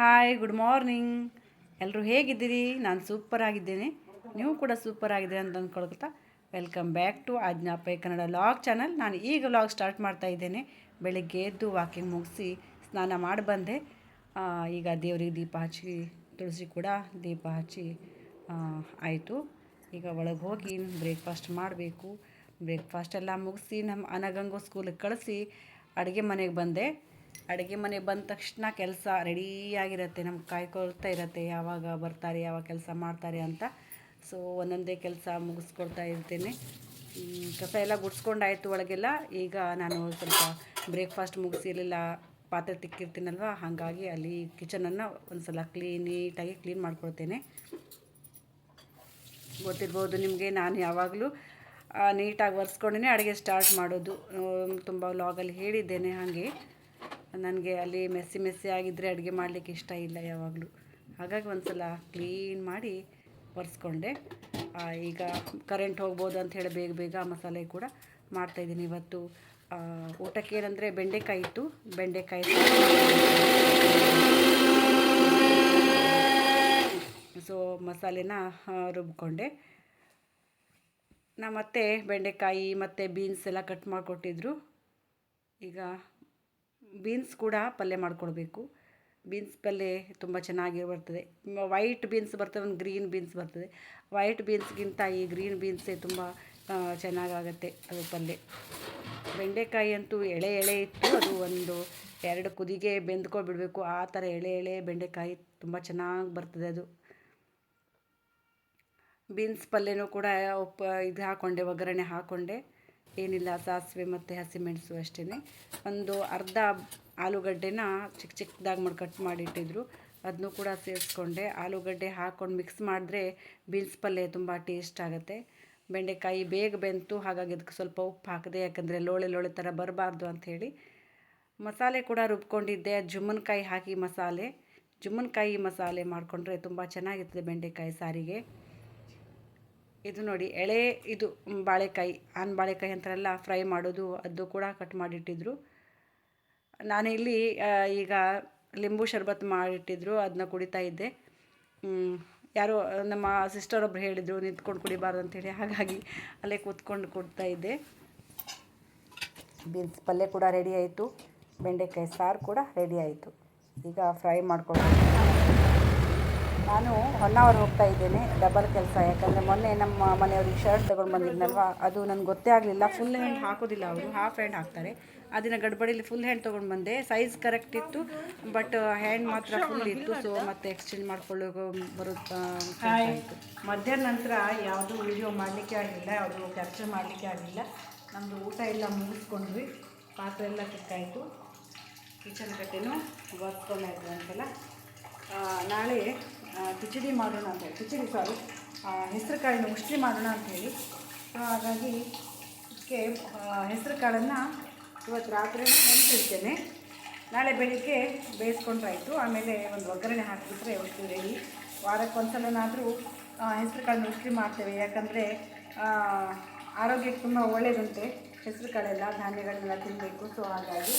Hi good morning ಎಲ್ಲರೂ ಹೇಗಿದ್ದೀರಿ? ನಾನು ಸೂಪರ್ ಆಗಿದ್ದೇನೆ. ನೀವು ಕೂಡ ಸೂಪರ್ ಆಗಿದ್ದೀರಿ ಅಂತ ಅಂದ್ಕೊಳ್ತಾ ವೆಲ್ಕಮ್ ಬ್ಯಾಕ್ ಟು ಆಜ್ಞಾಪೈ ಕನ್ನಡ ಲಾಗ್ ಚಾನಲ್ ನಾನು ಈಗ ಲಾಗ್ ಸ್ಟಾರ್ಟ್ ಮಾಡ್ತಾ ಇದ್ದೇನೆ. ಬೆಳಗ್ಗೆ ಎದ್ದು ವಾಕಿಂಗ್ ಮುಗಿಸಿ ಸ್ನಾನ ಮಾಡಿ ಬಂದೆ. ಈಗ ದೇವರಿಗೆ ದೀಪ ಹಚ್ಚಿ, ತುಳಸಿ ಕೂಡ ದೀಪ ಹಚ್ಚಿ ಆಯಿತು. ಈಗ ಒಳಗೆ ಹೋಗಿ ಬ್ರೇಕ್ಫಾಸ್ಟ್ ಮಾಡಬೇಕು. ಬ್ರೇಕ್ಫಾಸ್ಟ್ ಎಲ್ಲ ಮುಗಿಸಿ ನಮ್ಮ ಅನಗಂಗು ಸ್ಕೂಲಿಗೆ ಕಳಿಸಿ ಅಡುಗೆ ಮನೆಗೆ ಬಂದೆ. ಅಡುಗೆ ಮನೆಗೆ ಬಂದ ತಕ್ಷಣ ಕೆಲಸ ರೆಡಿಯಾಗಿರುತ್ತೆ ನಮ್ಗೆ ಕಾಯ್ಕೊಳ್ತಾ ಇರತ್ತೆ, ಯಾವಾಗ ಬರ್ತಾರೆ, ಯಾವಾಗ ಕೆಲಸ ಮಾಡ್ತಾರೆ ಅಂತ. ಸೊ ಒಂದೊಂದೇ ಕೆಲಸ ಮುಗಿಸ್ಕೊಳ್ತಾ ಇರ್ತೇನೆ. ಕಸ ಎಲ್ಲ ಗುಡ್ಸ್ಕೊಂಡಾಯ್ತು ಒಳಗೆಲ್ಲ. ಈಗ ನಾನು ಸ್ವಲ್ಪ ಬ್ರೇಕ್ಫಾಸ್ಟ್ ಮುಗಿಸಿರಲಿಲ್ಲ, ಪಾತ್ರೆ ತಿಕ್ಕಿರ್ತೀನಲ್ವ, ಹಾಗಾಗಿ ಅಲ್ಲಿ ಕಿಚನನ್ನು ಒಂದು ಸಲ ಕ್ಲೀನ್ ನೀಟಾಗಿ ಕ್ಲೀನ್ ಮಾಡ್ಕೊಳ್ತೇನೆ. ಗೊತ್ತಿರ್ಬೋದು ನಿಮಗೆ, ನಾನು ಯಾವಾಗಲೂ ನೀಟಾಗಿ ಒರೆಸ್ಕೊಂಡೇ ಅಡುಗೆ ಸ್ಟಾರ್ಟ್ ಮಾಡೋದು. ತುಂಬ ಲಾಗಲ್ಲಿ ಹೇಳಿದ್ದೇನೆ ಹಾಗೆ. ನನಗೆ ಅಲ್ಲಿ ಮೆಸ್ಸಿ ಮೆಸ್ಸಿ ಆಗಿದ್ದರೆ ಅಡುಗೆ ಮಾಡಲಿಕ್ಕೆ ಇಷ್ಟ ಇಲ್ಲ ಯಾವಾಗಲೂ. ಹಾಗಾಗಿ ಒಂದು ಸಲ ಕ್ಲೀನ್ ಮಾಡಿ ಒರೆಸ್ಕೊಂಡೆ. ಈಗ ಕರೆಂಟ್ ಹೋಗ್ಬೋದು ಹೇಳಿ ಬೇಗ ಬೇಗ ಮಸಾಲೆ ಕೂಡ ಮಾಡ್ತಾಯಿದ್ದೀನಿ ಇವತ್ತು ಊಟಕ್ಕೆ ಏನಂದರೆ ಬೆಂಡೆಕಾಯಿ ಇತ್ತು. ಬೆಂಡೆಕಾಯಿ ಸೊ ಮಸಾಲೆನ ರುಬ್ಕೊಂಡೆ. ನಾ ಮತ್ತೆ ಬೆಂಡೆಕಾಯಿ ಮತ್ತು ಬೀನ್ಸ್ ಎಲ್ಲ ಕಟ್ ಮಾಡಿಕೊಟ್ಟಿದ್ರು. ಈಗ ಬೀನ್ಸ್ ಕೂಡ ಪಲ್ಯ ಮಾಡ್ಕೊಳ್ಬೇಕು ಬೀನ್ಸ್ ಪಲ್ಯ ತುಂಬ ಚೆನ್ನಾಗಿ ಬರ್ತದೆ. ವೈಟ್ ಬೀನ್ಸ್ ಬರ್ತದೆ, ಒಂದು ಗ್ರೀನ್ ಬೀನ್ಸ್ ಬರ್ತದೆ. ವೈಟ್ ಬೀನ್ಸ್ಗಿಂತ ಈ ಗ್ರೀನ್ ಬೀನ್ಸೇ ತುಂಬ ಚೆನ್ನಾಗಾಗತ್ತೆ ಅದು ಪಲ್ಯ. ಬೆಂಡೆಕಾಯಿ ಅಂತೂ ಎಳೆ ಎಳೆ ಇತ್ತು, ಅದು ಒಂದು ಎರಡು ಕುದಿಗೆ ಬೆಂದ್ಕೊಬಿಡಬೇಕು. ಆ ಥರ ಎಳೆ ಎಳೆ ಬೆಂಡೆಕಾಯಿ ತುಂಬ ಚೆನ್ನಾಗಿ ಬರ್ತದೆ ಅದು. ಬೀನ್ಸ್ ಪಲ್ಯನೂ ಕೂಡ ಉಪ್ಪು, ಇದು ಹಾಕ್ಕೊಂಡೆ ಒಗ್ಗರಣೆ ಹಾಕ್ಕೊಂಡೆ ಏನಿಲ್ಲ, ಸಾಸಿವೆ ಮತ್ತು ಹಸಿಮೆಣಸು ಅಷ್ಟೇ ಒಂದು ಅರ್ಧ ಆಲೂಗಡ್ಡೆನ ಚಿಕ್ಕ ಚಿಕ್ಕದಾಗಿ ಮಾಡಿ ಕಟ್ ಮಾಡಿಟ್ಟಿದ್ರು. ಅದನ್ನು ಕೂಡ ಸೇರಿಸ್ಕೊಂಡೆ. ಆಲೂಗಡ್ಡೆ ಹಾಕ್ಕೊಂಡು ಮಿಕ್ಸ್ ಮಾಡಿದ್ರೆ ಬೀನ್ಸ್ ಪಲ್ಯ ತುಂಬ ಟೇಸ್ಟ್ ಆಗುತ್ತೆ. ಬೆಂಡೆಕಾಯಿ ಬೇಗ ಬೆಂತು, ಹಾಗಾಗಿ ಅದಕ್ಕೆ ಸ್ವಲ್ಪ ಉಪ್ಪು ಹಾಕಿದೆ, ಯಾಕಂದರೆ ಲೋಳೆ ಲೋಳೆ ಥರ ಬರಬಾರ್ದು ಅಂಥೇಳಿ ಮಸಾಲೆ ಕೂಡ ರುಬ್ಕೊಂಡಿದ್ದೆ. ಜುಮ್ಮನ್ಕಾಯಿ ಹಾಕಿ ಮಸಾಲೆ. ಜುಮ್ಮನ್ಕಾಯಿ ಮಸಾಲೆ ಮಾಡಿಕೊಂಡ್ರೆ ತುಂಬ ಚೆನ್ನಾಗಿರ್ತದೆ ಬೆಂಡೆಕಾಯಿ ಸಾರಿಗೆ. ಇದು ನೋಡಿ, ಎಳೆ, ಇದು ಬಾಳೆಕಾಯಿ ಆನ್ ಬಾಳೆಕಾಯಿ ಅಂತಾರಲ್ಲ ಫ್ರೈ ಮಾಡೋದು, ಅದು ಕೂಡ ಕಟ್ ಮಾಡಿಟ್ಟಿದ್ರು. ಇಲ್ಲಿ ಈಗ ಲಿಂಬು ಶರ್ಬತ್ ಮಾಡಿಟ್ಟಿದ್ರು ಅದನ್ನ ಕುಡಿತಾ ಇದ್ದೆ. ಯಾರೋ, ನಮ್ಮ ಸಿಸ್ಟರ್ ಒಬ್ರು ಹೇಳಿದರು, ನಿಂತ್ಕೊಂಡು ಕುಡಿಬಾರ್ದು ಅಂತೇಳಿ. ಹಾಗಾಗಿ ಅಲ್ಲೇ ಕೂತ್ಕೊಂಡು ಕುಡ್ತಾ ಇದ್ದೆ. ಬೀನ್ಸ್ ಪಲ್ಯ ಕೂಡ ರೆಡಿ ಆಯಿತು. ಬೆಂಡೆಕಾಯಿ ಸಾರು ಕೂಡ ರೆಡಿ ಆಯಿತು. ಈಗ ಫ್ರೈ ಮಾಡ್ಕೊಂಡು ನಾನು ಹೊನ್ನಾವರ್ ಹೋಗ್ತಾ ಇದ್ದೇನೆ ಡಬಲ್ ಕೆಲಸ. ಯಾಕಂದರೆ ಮೊನ್ನೆ ನಮ್ಮ ಮನೆಯವ್ರಿಗೆ ಶರ್ಟ್ ತಗೊಂಡು ಬಂದಿದ್ನಲ್ವ? ಅದು ನನಗೆ ಗೊತ್ತೇ ಆಗಲಿಲ್ಲ. ಫುಲ್ ಹ್ಯಾಂಡ್ ಹಾಕೋದಿಲ್ಲ ಅವರು ಹಾಫ್ ಹ್ಯಾಂಡ್ ಹಾಕ್ತಾರೆ. ಅದನ್ನ ಗಡ್ಬಡಿಲಿ ಫುಲ್ ಹ್ಯಾಂಡ್ ತೊಗೊಂಡು ಬಂದೆ. ಸೈಜ್ ಕರೆಕ್ಟ್ ಇತ್ತು ಬಟ್ ಹ್ಯಾಂಡ್ ಮಾತ್ರ ಫುಲ್ ಇತ್ತು. ಸೊ ಮತ್ತೆ ಎಕ್ಸ್ಚೇಂಜ್ ಮಾಡ್ಕೊಳ್ಳೋ ಬರುತ್ತೆ ಮಧ್ಯಾಹ್ನ ನಂತರ ಯಾವುದು ವಿಡಿಯೋ ಮಾಡಲಿಕ್ಕೆ ಆಗಲಿಲ್ಲ ಯಾವುದು ಕ್ಯಾಪ್ಚರ್ ಮಾಡಲಿಕ್ಕೆ ಆಗಲಿಲ್ಲ. ನಮ್ಮದು ಊಟ ಎಲ್ಲ ಮುಗಿಸ್ಕೊಂಡ್ವಿ. ಪಾತ್ರೆ ಎಲ್ಲ ಕಿಕ್ಕಾಯಿತು ಕಿಚನ್ ಕಟ್ಟೆನೂ ಒರೆಸ್ಕೊಂಡಾಯ್ತು ಅಂತೆಲ್ಲ ನಾಳೆ ಕಿಚಡಿ ಮಾಡೋಣ ಅಂತ ಹೇಳಿ. ಕಿಚಡಿ ಸಾರಿ ಹೆಸರು ಕಾಳಿನ ಉಷ್ಟ್ರಿ ಮಾಡೋಣ ಸೊ ಹಾಗಾಗಿ ಅದಕ್ಕೆ ಹೆಸರು ಕಾಳನ್ನು ಇವತ್ತು ರಾತ್ರಿ ನೆನೆಸಿರ್ತೇನೆ ನಾಳೆ ಬೆಳಿಗ್ಗೆ ಬೇಯಿಸ್ಕೊಂಡ್ರಾಯಿತು. ಆಮೇಲೆ ಒಂದು ಒಗ್ಗರಣೆ ಹಾಕಿಬಿಟ್ರೆ ಉಷ್ಟ್ರಿ ರೆಡಿ ವಾರಕ್ಕೆ ಒಂದ್ಸಲನಾದರೂ ಹೆಸರು ಕಾಳನ್ನ ಮಾಡ್ತೇವೆ. ಯಾಕಂದರೆ ಆರೋಗ್ಯಕ್ಕೆ ತುಂಬ ಒಳ್ಳೆಯದಂತೆ ಹೆಸರು ಕಾಳೆಲ್ಲ ಧಾನ್ಯಗಳನ್ನೆಲ್ಲ ತಿನ್ನಬೇಕು ಸೊ ಹಾಗಾಗಿ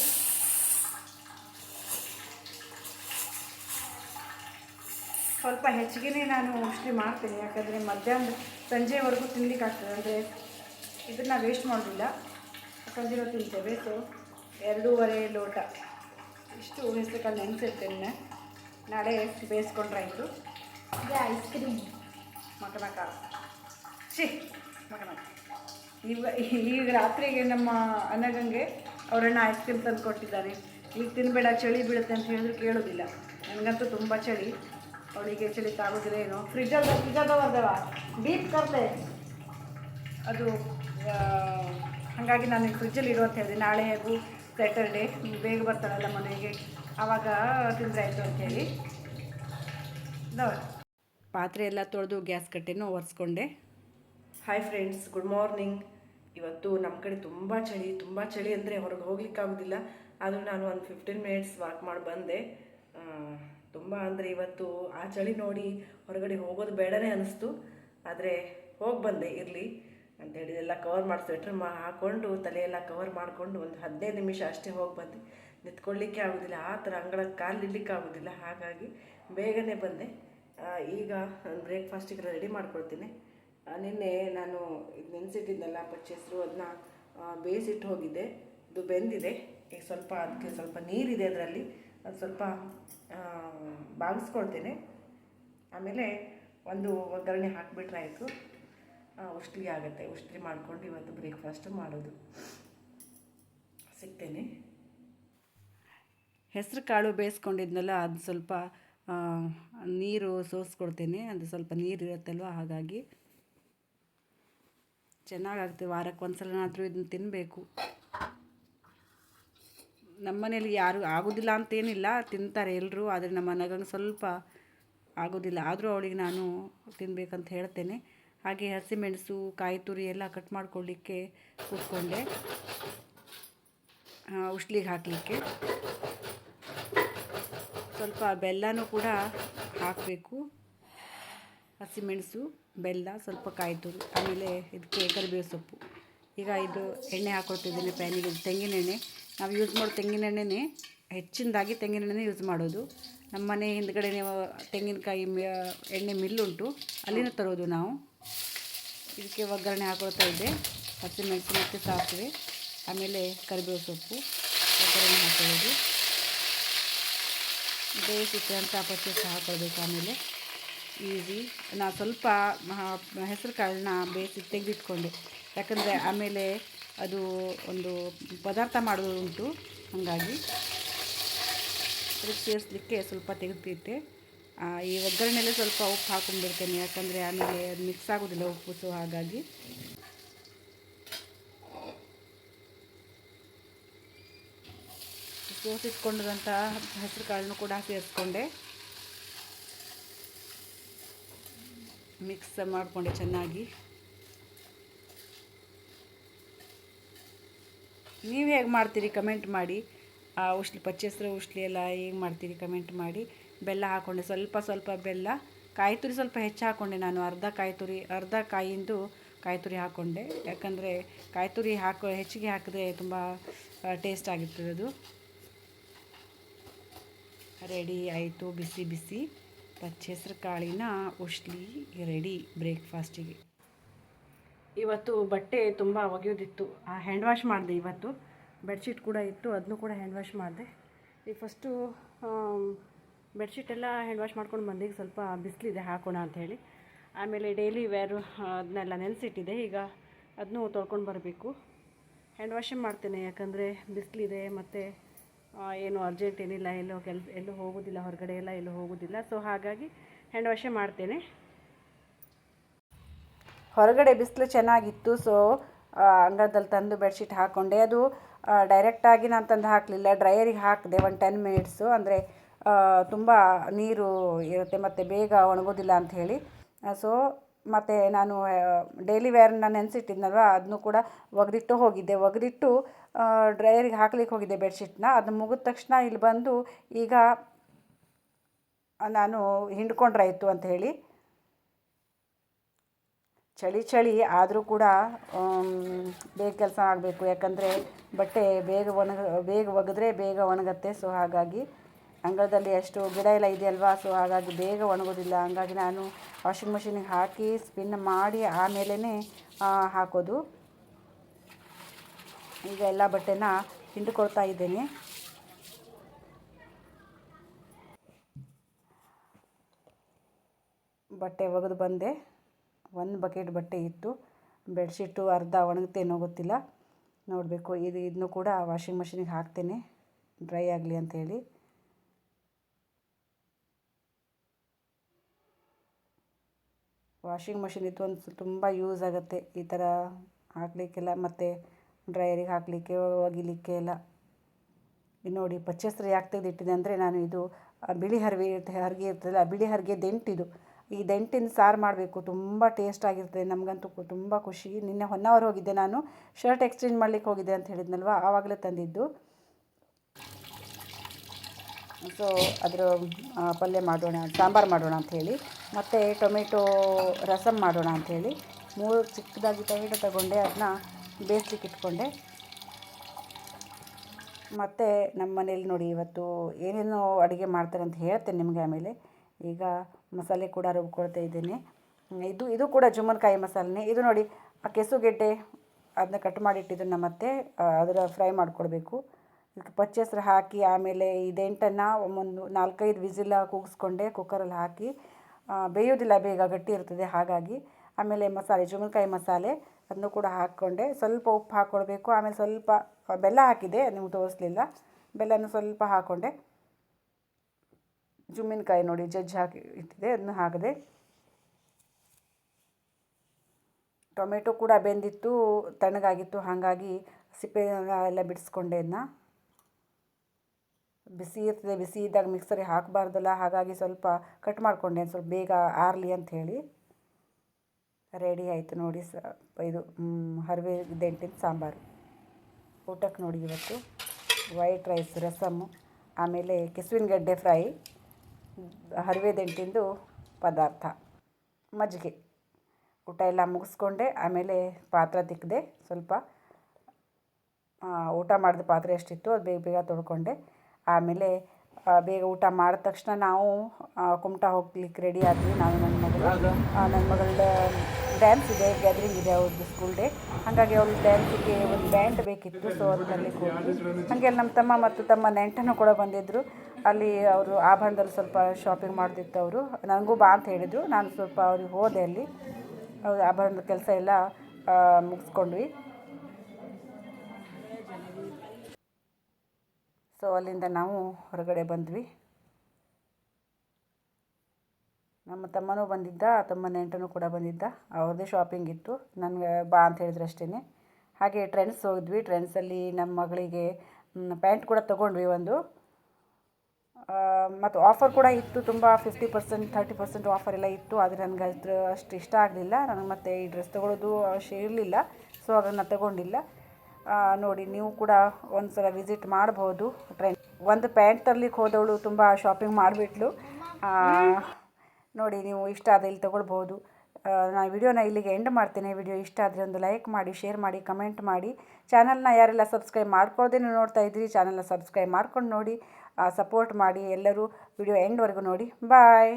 ಸ್ವಲ್ಪ ಹೆಚ್ಚಿಗೆ ನಾನು ಔಷಧಿ ಮಾಡ್ತೀನಿ ಯಾಕಂದರೆ ಮಧ್ಯಾಹ್ನ ಸಂಜೆವರೆಗೂ ತಿನ್ಲಿಕ್ಕೆ ಆಗ್ತದೆ. ಅಂದರೆ ಇದನ್ನು ವೇಸ್ಟ್ ಮಾಡೋದಿಲ್ಲ. ಸಂಜೆ ತಿಂತೇವೆ. ಸೊ ಎರಡೂವರೆ ಲೋಟ. ಇಷ್ಟು ಹೆಸರುಕಾಳು ನೆನೆಸಿರ್ತೇನೆ ನಾಳೆ ಬೇಯಿಸ್ಕೊಂಡ್ರಾಯ್ತು ಇದೆ ಐಸ್ ಕ್ರೀಮ್ ಕಾಳು ಶಿ ಮಕನ ಈಗ ಈಗ ರಾತ್ರಿಗೆ ನಮ್ಮ ಅನ್ನಗಂಗೆ ಅವರಣ್ಣ ಐಸ್ ಕ್ರೀಮ್ ತಂದು ಕೊಟ್ಟಿದ್ದಾರೆ ಈಗ ತಿನ್ನಬೇಡ ಚಳಿ ಬೀಳುತ್ತೆ ಅಂತ ಹೇಳಿದ್ರು ಕೇಳೋದಿಲ್ಲ. ನನಗಂತೂ ತುಂಬ ಚಳಿ. ಅವಳಿಗೆ ಚಳಿ ತಾಗೋದಿಲ್ಲ ಏನೋ. ಫ್ರಿಜ್ಜಲ್ಲಿ ಫ್ರಿಜ್ಜಲ್ಲಿ ಬರ್ದೇವ? ಡೀಪ್ ಕರ್ದೆ ಅದು ಹಾಗಾಗಿ ನಾನು ಫ್ರಿಜ್ಜಲ್ಲಿ ಇಡು ಅಂತ ಹೇಳಿದೆ. ನಾಳೆ ಹಾಗೂ ಸ್ಯಾಟರ್ಡೇ ಬೇಗ ಬರ್ತಾಳಲ್ಲ ಮನೆಗೆ. ಆವಾಗ ತಿಂದರೆ ಆಯಿತು ಅಂತೇಳಿ ಪಾತ್ರೆ ಎಲ್ಲ ತೊಳೆದು ಗ್ಯಾಸ್ ಕಟ್ಟೆನೂ ಒರೆಸ್ಕೊಂಡೆ. ಹಾಯ್ ಫ್ರೆಂಡ್ಸ್ ಗುಡ್ ಮಾರ್ನಿಂಗ್ ಇವತ್ತು ನಮ್ಮ ಕಡೆ ತುಂಬ ಚಳಿ ತುಂಬ ಚಳಿ ಅಂದರೆ ಹೊರಗೆ ಹೋಗ್ಲಿಕ್ಕಾಗೋದಿಲ್ಲ. ಆದರೂ ನಾನು ಒಂದು ಫಿಫ್ಟೀನ್ ಮಿನಿಟ್ಸ್ ವಾಕ್ ಮಾಡಿ ಬಂದೆ. ತುಂಬ ಅಂದರೆ ಇವತ್ತು ಆ ಚಳಿ ನೋಡಿ ಹೊರಗಡೆ ಹೋಗೋದು ಬೇಡನೇ ಅನ್ನಿಸ್ತು ಆದರೆ ಹೋಗಿ ಬಂದೆ, ಇರಲಿ ಅಂತೇಳಿ ಎಲ್ಲ ಕವರ್ ಮಾಡಿ ಸ್ವೆಟ್ರ್ ಮಾ ಹಾಕ್ಕೊಂಡು ತಲೆಯೆಲ್ಲ ಕವರ್ ಮಾಡಿಕೊಂಡು ಒಂದು ಹದಿನೈದು ನಿಮಿಷ ಅಷ್ಟೇ ಹೋಗಿ ಬಂದೆ. ನಿಂತ್ಕೊಳ್ಳಿಕ್ಕೆ ಆಗೋದಿಲ್ಲ, ಆ ಥರ ಅಂಗಳ ಕಾಲು ಇಡ್ಲಿಕ್ಕೆ ಆಗೋದಿಲ್ಲ. ಹಾಗಾಗಿ ಬೇಗನೆ ಬಂದೆ. ಈಗ ಈಗ ಬ್ರೇಕ್ಫಾಸ್ಟಿಗೆ ರೆಡಿ ಮಾಡ್ಕೊಳ್ತೀನಿ. ನಿನ್ನೆ ನಾನು ಇದು ನೆನೆಸಿಟ್ಟಿದ್ದೆಲ್ಲ ಪಚ್ಚೆಸರು ಅದನ್ನ ಬೇಯಿಸಿಟ್ಟು ಹೋಗಿದ್ದೆ. ಇದು ಬೆಂದಿದೆ. ಈಗ ಸ್ವಲ್ಪ ಅದಕ್ಕೆ ಸ್ವಲ್ಪ ನೀರಿದೆ ಅದರಲ್ಲಿ. ಅದು ಸ್ವಲ್ಪ ಬಾಗಿಸ್ಕೊಳ್ತೇನೆ. ಆಮೇಲೆ ಒಂದು ಒಗ್ಗರಣೆ ಹಾಕಿಬಿಟ್ರೆ ಆಯಿತು. ಉಷ್ಟ್ರಿ ಆಗುತ್ತೆ. ಉಷ್ಟ್ರಿ ಮಾಡ್ಕೊಂಡು ಇವತ್ತು ಬ್ರೇಕ್ಫಾಸ್ಟ್ ಮಾಡೋದು. ಸಿಗ್ತೇನೆ. ಹೆಸರು ಕಾಳು ಬೇಯಿಸ್ಕೊಂಡಿದ್ನಲ್ಲ, ಅದು ಸ್ವಲ್ಪ ನೀರು ಸೋಸ್ಕೊಡ್ತೇನೆ. ಅದು ಸ್ವಲ್ಪ ನೀರು ಇರುತ್ತಲ್ವ, ಹಾಗಾಗಿ ಚೆನ್ನಾಗಾಗುತ್ತೆ ವಾರಕ್ಕೆ ಒಂದು ಸಲನಾದರೂ ಇದನ್ನು ತಿನ್ನಬೇಕು ನಮ್ಮನೇಲಿ ಯಾರು ಆಗೋದಿಲ್ಲ ಅಂತೇನಿಲ್ಲ, ತಿಂತಾರೆ ಎಲ್ಲರೂ ಆದರೆ ನಮ್ಮ ಮನೆಗಂಗೆ ಸ್ವಲ್ಪ ಆಗೋದಿಲ್ಲ. ಆದರೂ ಅವಳಿಗೆ ನಾನು ತಿನ್ನಬೇಕಂತ ಹೇಳ್ತೇನೆ. ಹಾಗೆ ಹಸಿಮೆಣಸು, ಕಾಯಿ ತುರಿ ಎಲ್ಲ ಕಟ್ ಮಾಡ್ಕೊಳ್ಳಿಕ್ಕೆ ಕೂತ್ಕೊಂಡೆ. ಉಷ್ಲಿಗೆ ಹಾಕಲಿಕ್ಕೆ. ಸ್ವಲ್ಪ ಬೆಲ್ಲನೂ ಕೂಡ ಹಾಕಬೇಕು. ಹಸಿಮೆಣಸು, ಬೆಲ್ಲ, ಸ್ವಲ್ಪ ಕಾಯಿ ತುರಿ, ಆಮೇಲೆ ಇದಕ್ಕೆ ಕರಿಬೇವು ಸೊಪ್ಪು. ಈಗ ಇದು ಎಣ್ಣೆ ಹಾಕೊಳ್ತಿದ್ದೀನಿ ಪ್ಯಾನಿಗೆ, ತೆಂಗಿನೆಣ್ಣೆ. ತೆಂಗಿನ ಎಣ್ಣೆ ನಾವು ಯೂಸ್ ಮಾಡೋ ತೆಂಗಿನ ಎಣ್ಣೆನೇ ಹೆಚ್ಚಿನದಾಗಿ ತೆಂಗಿನ ಎಣ್ಣೆನೇ ಯೂಸ್ ಮಾಡೋದು. ನಮ್ಮ ಮನೆ ಹಿಂದ್ಗಡೆ ತೆಂಗಿನಕಾಯಿ ಎಣ್ಣೆ ಮಿಲ್ಲುಂಟು. ಅಲ್ಲಿನ ತರೋದು ನಾವು. ಇದಕ್ಕೆ ಒಗ್ಗರಣೆ ಹಾಕೊಳ್ತಾ ಇದ್ದೆ. ಹಸಿಮೆಣಸು ಮತ್ತು ಸಾಸಿವೆ, ಆಮೇಲೆ ಕರಿಬೇವು ಸೊಪ್ಪು, ಒಗ್ಗರಣೆ ಹಾಕೊಳ್ಳೋದು. ಬೇಯಿಸಿಟ್ಟಂಥ ಪಚ್ಚೆ ಹಾಕೊಳ್ಬೇಕು ಆಮೇಲೆ. ಈಸಿ. ನಾನು ಸ್ವಲ್ಪ ಹೆಸರು ಕಾಳನ್ನ ಬೇಯಿಸಿ ತೆಗೆದಿಟ್ಕೊಂಡೆ. ಯಾಕಂದರೆ ಆಮೇಲೆ ಅದು ಒಂದು ಪದಾರ್ಥ ಮಾಡೋದು ಉಂಟು. ಹಾಗಾಗಿ ಅದಕ್ಕೆ ಸೇರಿಸ್ಲಿಕ್ಕೆ ಸ್ವಲ್ಪ ತೆಗೆದಿಟ್ಟೆ. ಈ ಒಗ್ಗರಣೆಯಲ್ಲೇ ಸ್ವಲ್ಪ ಉಪ್ಪು ಹಾಕೊಂಡ್ಬಿಡ್ತೇನೆ, ಯಾಕಂದರೆ ಆಮೇಲೆ ಅದು ಮಿಕ್ಸ್ ಆಗೋದಿಲ್ಲ ಉಪ್ಪು ಸೊ ಹಾಗಾಗಿ. ಸೋಸಿಟ್ಕೊಂಡಿರೋಂಥ ಹೆಸರು ಕಾಳನ್ನು ಕೂಡ ಸೇರಿಸ್ಕೊಂಡೆ. ಮಿಕ್ಸ್ ಮಾಡಿಕೊಂಡೆ ಚೆನ್ನಾಗಿ. ನೀವು ಹೇಗೆ ಮಾಡ್ತೀರಿ ಕಮೆಂಟ್ ಮಾಡಿ. ಆ ಉಷ್ಲಿ, ಪಚ್ಚೆಸ್ರ ಉಷ್ಲಿ ಎಲ್ಲ ಹೇಗೆ ಮಾಡ್ತೀರಿ ಕಮೆಂಟ್ ಮಾಡಿ. ಬೆಲ್ಲ ಹಾಕ್ಕೊಂಡೆ ಸ್ವಲ್ಪ ಸ್ವಲ್ಪ ಬೆಲ್ಲ, ಕಾಯಿ ತುರಿ ಸ್ವಲ್ಪ ಹೆಚ್ಚು ಹಾಕ್ಕೊಂಡೆ ನಾನು, ಅರ್ಧ ಕಾಯಿ ತುರಿ, ಅರ್ಧ ಕಾಯಿಂದು ಕಾಯಿ ತುರಿ ಹಾಕ್ಕೊಂಡೆ ಯಾಕಂದರೆ ಕಾಯಿ ತುರಿ ಹಾಕೋ, ಹೆಚ್ಚಿಗೆ ಹಾಕಿದ್ರೆ ತುಂಬ ಟೇಸ್ಟ್ ಆಗಿರ್ತದೆ ಅದು. ರೆಡಿ ಆಯಿತು, ಬಿಸಿ ಬಿಸಿ. ಪಚ್ಚೆಸ್ರ ಕಾಳಿನ ಉಷ್ಲಿ ರೆಡಿ ಬ್ರೇಕ್ಫಾಸ್ಟಿಗೆ. ಇವತ್ತು ಬಟ್ಟೆ ತುಂಬ ಒಗೆಯೋದಿತ್ತು. ಆ ಹ್ಯಾಂಡ್ ವಾಶ್ ಮಾಡಿದೆ ಇವತ್ತು. ಬೆಡ್ಶೀಟ್ ಕೂಡ ಇತ್ತು ಅದನ್ನು ಕೂಡ ಹ್ಯಾಂಡ್ ವಾಶ್ ಮಾಡಿದೆ. ಈಗ ಫಸ್ಟು ಬೆಡ್ಶೀಟೆಲ್ಲ ಹ್ಯಾಂಡ್ ವಾಶ್ ಮಾಡ್ಕೊಂಡು ಬಂದೆ. ಈಗ ಸ್ವಲ್ಪ ಬಿಸಿಲಿದೆ, ಹಾಕೋಣ ಅಂಥೇಳಿ ಆಮೇಲೆ ಡೈಲಿ ವೇರು ಅದನ್ನೆಲ್ಲ ನೆನೆಸಿಟ್ಟಿದೆ. ಈಗ ಅದನ್ನು ತೊಳ್ಕೊಂಡು ಬರಬೇಕು. ಹ್ಯಾಂಡ್ ವಾಶೇ ಮಾಡ್ತೇನೆ? ಯಾಕಂದರೆ ಬಿಸಿಲಿದೆ, ಮತ್ತು ಏನು ಅರ್ಜೆಂಟ್ ಏನಿಲ್ಲ, ಎಲ್ಲೋ ಕೆಲ್, ಎಲ್ಲೂ ಹೋಗೋದಿಲ್ಲ, ಹೊರಗಡೆ ಎಲ್ಲ ಎಲ್ಲೂ ಹೋಗೋದಿಲ್ಲ. ಸೊ ಹಾಗಾಗಿ ಹ್ಯಾಂಡ್ ವಾಶೇ ಮಾಡ್ತೇನೆ. ಹೊರಗಡೆ ಬಿಸಿಲು ಚೆನ್ನಾಗಿತ್ತು ಸೊ ಅಂಗಳದಲ್ಲಿ ತಂದು ಬೆಡ್ಶೀಟ್ ಹಾಕ್ಕೊಂಡೆ ಅದು ಡೈರೆಕ್ಟಾಗಿ ನಾನು ತಂದು ಹಾಕಲಿಲ್ಲ. ಡ್ರೈಯರಿಗೆ ಹಾಕಿದೆ ಒಂದು ಟೆನ್ ಮಿನಿಟ್ಸು ಅಂದರೆ ತುಂಬ ನೀರು ಇರುತ್ತೆ, ಮತ್ತು ಬೇಗ ಒಣಗೋದಿಲ್ಲ ಅಂಥೇಳಿ ಸೊ ಮತ್ತು ನಾನು ಡೈಲಿ ವೇರ್ನ ನೆನೆಸಿಟ್ಟಿದ್ನಲ್ವ ಅದನ್ನು ಕೂಡ ಒಗೆದಿಟ್ಟು ಹೋಗಿದ್ದೆ. ಒಗೆದಿಟ್ಟು ಡ್ರೈಯರಿಗೆ ಹಾಕ್ಲಿಕ್ಕೆ ಹೋಗಿದ್ದೆ ಬೆಡ್ಶೀಟ್ನ ಅದು ಮುಗಿದ ತಕ್ಷಣ ಇಲ್ಲಿ ಬಂದು ಈಗ ನಾನು ಹಿಂಡ್ಕೊಂಡ್ರಾಯಿತು ಅಂತ ಹೇಳಿ. ಚಳಿ ಚಳಿ ಆದರೂ ಕೂಡ ಬೇಗ ಕೆಲಸ ಆಗಬೇಕು. ಯಾಕಂದರೆ ಬಟ್ಟೆ ಬೇಗ ಒಣಗ, ಬೇಗ ಒಗೆದ್ರೆ ಬೇಗ ಒಣಗತ್ತೆ. ಸೊ ಹಾಗಾಗಿ ಅಂಗಳದಲ್ಲಿ ಅಷ್ಟು ಗಿಡ ಎಲ್ಲ ಇದೆಯಲ್ವಾ? ಸೊ ಹಾಗಾಗಿ ಬೇಗ ಒಣಗೋದಿಲ್ಲ. ಹಂಗಾಗಿ ನಾನು ವಾಷಿಂಗ್ ಮಷಿನಿಗೆ ಹಾಕಿ ಸ್ಪಿನ್ ಮಾಡಿ ಆಮೇಲೆ ಹಾಕೋದು. ಈಗ ಎಲ್ಲ ಬಟ್ಟೆನ ಹಿಂಡ್ಕೊಳ್ತಾ ಇದ್ದೇನೆ. ಬಟ್ಟೆ ಒಗೆದು ಬಂದೆ. ಒಂದು ಬಕೆಟ್ ಬಟ್ಟೆ ಇತ್ತು ಬೆಡ್ಶೀಟು, ಅರ್ಧ ಒಣಗುತ್ತೇನೋ ಗೊತ್ತಿಲ್ಲ. ನೋಡಬೇಕು, ಇದು ಇದನ್ನು ಕೂಡ ವಾಷಿಂಗ್ ಮಷಿನಿಗೆ ಹಾಕ್ತೇನೆ, ಡ್ರೈ ಆಗಲಿ ಅಂಥೇಳಿ. ವಾಷಿಂಗ್ ಮಷಿನ್ ಇತ್ತು ಒಂದು ತುಂಬ ಯೂಸ್ ಆಗುತ್ತೆ, ಈ ಥರ ಹಾಕಲಿಕ್ಕೆಲ್ಲ, ಮತ್ತು ಡ್ರೈಯರಿಗೆ ಹಾಕಲಿಕ್ಕೆ, ಒಗಿಲಿಕ್ಕೆ ಎಲ್ಲ. ನೋಡಿ, ಪಚ್ಚಸ್ತ್ರ ಯಾಕೆ ತೆಗೆದಿಟ್ಟಿದೆ ಅಂದರೆ, ನಾನು ಇದು ಬಿಳಿ ಹರಿವೆ ಇರುತ್ತೆ, ಹರಿಗೆ ಇರ್ತದಲ್ಲ ಬಿಳಿ ಹರಿಗೆ ದಂಟಿದು ಈ ದಂಟಿನ ಸಾರು ಮಾಡಬೇಕು, ತುಂಬ ಟೇಸ್ಟ್ ಆಗಿರ್ತದೆ, ನಮಗಂತೂ ತುಂಬ ಖುಷಿ. ನಿನ್ನೆ ಹೊನ್ನವರು ಹೋಗಿದ್ದೆ ನಾನು ಶರ್ಟ್ ಎಕ್ಸ್ಚೇಂಜ್ ಮಾಡ್ಲಿಕ್ಕೆ ಹೋಗಿದ್ದೆ ಅಂತ ಹೇಳಿದ್ನಲ್ವ, ಆವಾಗಲೇ ತಂದಿದ್ದು. ಸೊ ಅದರ ಪಲ್ಯ ಮಾಡೋಣ, ಸಾಂಬಾರು ಮಾಡೋಣ ಅಂಥೇಳಿ ಮತ್ತು ಟೊಮೆಟೊ ರಸಮ್ ಮಾಡೋಣ ಅಂಥೇಳಿ ಮೂರು ಚಿಕ್ಕದಾಗಿ ಟೊಮೆಟೊ ತಗೊಂಡೆ ಅದನ್ನ ಬೇಯಿಸ್ಲಿಕ್ಕೆ ಇಟ್ಕೊಂಡೆ. ಮತ್ತು ನಮ್ಮ ಮನೇಲಿ ನೋಡಿ, ಇವತ್ತು ಏನೇನು ಅಡುಗೆ ಮಾಡ್ತಾರೆ ಅಂತ ಹೇಳ್ತೇನೆ ನಿಮಗೆ ಆಮೇಲೆ. ಈಗ ಮಸಾಲೆ ಕೂಡ ರುಬ್ಕೊಳ್ತಾ ಇದ್ದೇನೆ. ಇದು ಇದು ಕೂಡ ಜುಮ್ಮನ್ಕಾಯಿ ಮಸಾಲೆನೇ. ಇದು ನೋಡಿ, ಆ ಕೆಸುಗೆಡ್ಡೆ ಅದನ್ನ ಕಟ್ ಮಾಡಿಟ್ಟಿದ್ದನ್ನು ಮತ್ತೆ ಅದರ ಫ್ರೈ ಮಾಡ್ಕೊಳ್ಬೇಕು ಇದಕ್ಕೆ ಪಚ್ಚೆಸ್ರು ಹಾಕಿ, ಆಮೇಲೆ ಇದೆಂಟನ್ನು ಒಂದು ನಾಲ್ಕೈದು ವಿಸಿಲ ಕೂಗಿಸ್ಕೊಂಡೆ ಕುಕ್ಕರಲ್ಲಿ ಹಾಕಿ ಬೇಯೋದಿಲ್ಲ ಬೇಗ ಗಟ್ಟಿ ಇರ್ತದೆ ಹಾಗಾಗಿ. ಆಮೇಲೆ ಮಸಾಲೆ, ಜುಮ್ಮನ್ಕಾಯಿ ಮಸಾಲೆ ಅದನ್ನು ಕೂಡ ಹಾಕ್ಕೊಂಡೆ. ಸ್ವಲ್ಪ ಉಪ್ಪು ಹಾಕ್ಕೊಳ್ಬೇಕು ಆಮೇಲೆ ಸ್ವಲ್ಪ ಬೆಲ್ಲ ಹಾಕಿದೆ ನಿಮ್ಗೆ ತೋರಿಸ್ಲಿಲ್ಲ. ಬೆಲ್ಲನೂ ಸ್ವಲ್ಪ ಹಾಕ್ಕೊಂಡೆ ಜುಮ್ಮಿನಕಾಯಿ ನೋಡಿ, ಜಜ್ಜಿ ಹಾಕಿ ಇಟ್ಟಿದೆ, ಅದನ್ನು ಹಾಕಿದೆ. ಟೊಮೆಟೊ ಕೂಡ ಬೆಂದಿತ್ತು, ತಣ್ಣಗಾಗಿತ್ತು, ಹಾಗಾಗಿ ಸಿಪ್ಪೆ ಎಲ್ಲ ಬಿಡಿಸ್ಕೊಂಡೆ ಅದನ್ನ ಬಿಸಿ ಇರ್ತದೆ, ಬಿಸಿ ಇದ್ದಾಗ ಮಿಕ್ಸರಿಗೆ ಹಾಕಬಾರ್ದಲ್ಲ, ಹಾಗಾಗಿ ಸ್ವಲ್ಪ ಕಟ್ ಮಾಡಿಕೊಂಡೆ, ಸ್ವಲ್ಪ ಬೇಗ ಆರಲಿ ಅಂತ ಹೇಳಿ. ರೆಡಿ ಆಯಿತು ನೋಡಿ ಸ, ಇದು ಹರಿವೆ ದಂಟಿನ ಸಾಂಬಾರು. ಊಟಕ್ಕೆ ನೋಡಿ ಇವತ್ತು. ವೈಟ್ ರೈಸ್ ರಸಮ್ಮು ಆಮೇಲೆ ಕೆಸುವಿನ ಗಡ್ಡೆ ಫ್ರೈ. ಹರಿವೆ ದಂಟಿಂದು ಪದಾರ್ಥ. ಮಜ್ಜಿಗೆ. ಊಟ ಎಲ್ಲ ಮುಗಿಸ್ಕೊಂಡೆ, ಆಮೇಲೆ ಪಾತ್ರೆ ತಿಕ್ಕಿದೆ ಸ್ವಲ್ಪ ಊಟ ಮಾಡಿದ ಪಾತ್ರೆ ಎಷ್ಟಿತ್ತು ಅದು ಬೇಗ ಬೇಗ ತೊಳ್ಕೊಂಡೆ. ಆಮೇಲೆ ಬೇಗ ಊಟ ಮಾಡಿದ ತಕ್ಷಣ ನಾವು ಕುಮಟ ಹೋಗ್ಲಿಕ್ಕೆ ರೆಡಿ ಆದ್ವಿ, ನಾನು, ನನ್ನ ಮಗಳು. ನನ್ನ ಮಗಳ ಡ್ಯಾನ್ಸ್ ಇದೆ ಗ್ಯಾದ್ರಿಂಗ್ ಇದೆ ಅವ್ರದ್ದು ಸ್ಕೂಲ್ ಡೇ ಹಾಗಾಗಿ ಅವ್ರ ಡ್ಯಾನ್ಸಿಗೆ ಒಂದು ಬ್ಯಾಂಡ್ ಬೇಕಿತ್ತು ಸೊ ಅದರಲ್ಲಿ ಹೋಗಿ ಹಾಗೆ ನಮ್ಮ ತಮ್ಮ ಮತ್ತು ತಮ್ಮ ನೆಂಟನ್ನು ಕೂಡ ಬಂದಿದ್ದರು ಅಲ್ಲಿ ಅವರು ಆಭರಣದಲ್ಲಿ ಸ್ವಲ್ಪ ಶಾಪಿಂಗ್ ಮಾಡ್ತಿತ್ತು ಅವರು. ನನಗೂ ಬಾ ಅಂತ ಹೇಳಿದರು. ನಾನು ಸ್ವಲ್ಪ ಅವ್ರಿಗೆ ಹೋದೆ ಅಲ್ಲಿ. ಅವ್ರ ಆಭರಣದ ಕೆಲಸ ಎಲ್ಲ ಮುಗಿಸ್ಕೊಂಡ್ವಿ. ಸೊ ಅಲ್ಲಿಂದ ನಾವು ಹೊರಗಡೆ ಬಂದ್ವಿ. ನಮ್ಮ ತಮ್ಮನೂ ಬಂದಿದ್ದ, ತಮ್ಮ ನೆಂಟನು ಕೂಡ ಬಂದಿದ್ದ. ಅವ್ರದ್ದೇ ಶಾಪಿಂಗ್ ಇತ್ತು. ನನಗೆ ಬಾ ಅಂತ ಹೇಳಿದ್ರು ಅಷ್ಟೇ ಹಾಗೆ ಟ್ರೆಂಡ್ಸ್ ಹೋಗಿದ್ವಿ. ಟ್ರೆಂಡ್ಸಲ್ಲಿ ನಮ್ಮ ಮಗಳಿಗೆ ಪ್ಯಾಂಟ್ ಕೂಡ ತೊಗೊಂಡ್ವಿ ಒಂದು. ಮತ್ತು ಆಫರ್ ಕೂಡ ಇತ್ತು ತುಂಬ fifty percent thirty percent offer ಎಲ್ಲ ಇತ್ತು. ಆದರೆ ನನಗೆ ಅದ್ರ ಅಷ್ಟು ಇಷ್ಟ ಆಗಲಿಲ್ಲ. ನನಗೆ ಮತ್ತೆ ಈ ಡ್ರೆಸ್ ತೊಗೊಳ್ಳೋದು ಅವಶ್ಯ ಇರಲಿಲ್ಲ. ಸೊ ಅದನ್ನು ತಗೊಂಡಿಲ್ಲ. ನೋಡಿ, ನೀವು ಕೂಡ ಒಂದು ಸಲ ವಿಸಿಟ್ ಮಾಡ್ಬೋದು. ಟ್ರೆಂಡ್ ಒಂದು ಪ್ಯಾಂಟ್ ತರ್ಲಿಕ್ಕೆ ಹೋದವಳು ತುಂಬ ಶಾಪಿಂಗ್ ಮಾಡಿಬಿಟ್ಲು. ನೋಡಿ ನೀವು ಇಷ್ಟ ಆದರೆ ಇಲ್ಲಿ ತೊಗೊಳ್ಬೋದು. ನಾ ವಿಡಿಯೋನ ಇಲ್ಲಿಗೆ ಎಂಡ್ ಮಾಡ್ತೇನೆ. ವಿಡಿಯೋ ಇಷ್ಟ ಆದರೆ ಒಂದು ಲೈಕ್ ಮಾಡಿ ಶೇರ್ ಮಾಡಿ ಕಮೆಂಟ್ ಮಾಡಿ. ಚಾನಲ್ನ ಯಾರೆಲ್ಲ ಸಬ್ಸ್ಕ್ರೈಬ್ ಮಾಡ್ಕೊಳ್ಳದೆ ನೀವು ನೋಡ್ತಾ ಇದ್ದೀರಿ ಚಾನಲ್ನ ಸಬ್ಸ್ಕ್ರೈಬ್ ಮಾಡ್ಕೊಂಡು ನೋಡಿ ಸಪೋರ್ಟ್ ಮಾಡಿ ಎಲ್ಲರೂ. ವಿಡಿಯೋ ಎಂಡ್ವರೆಗೂ ನೋಡಿ. ಬಾಯ್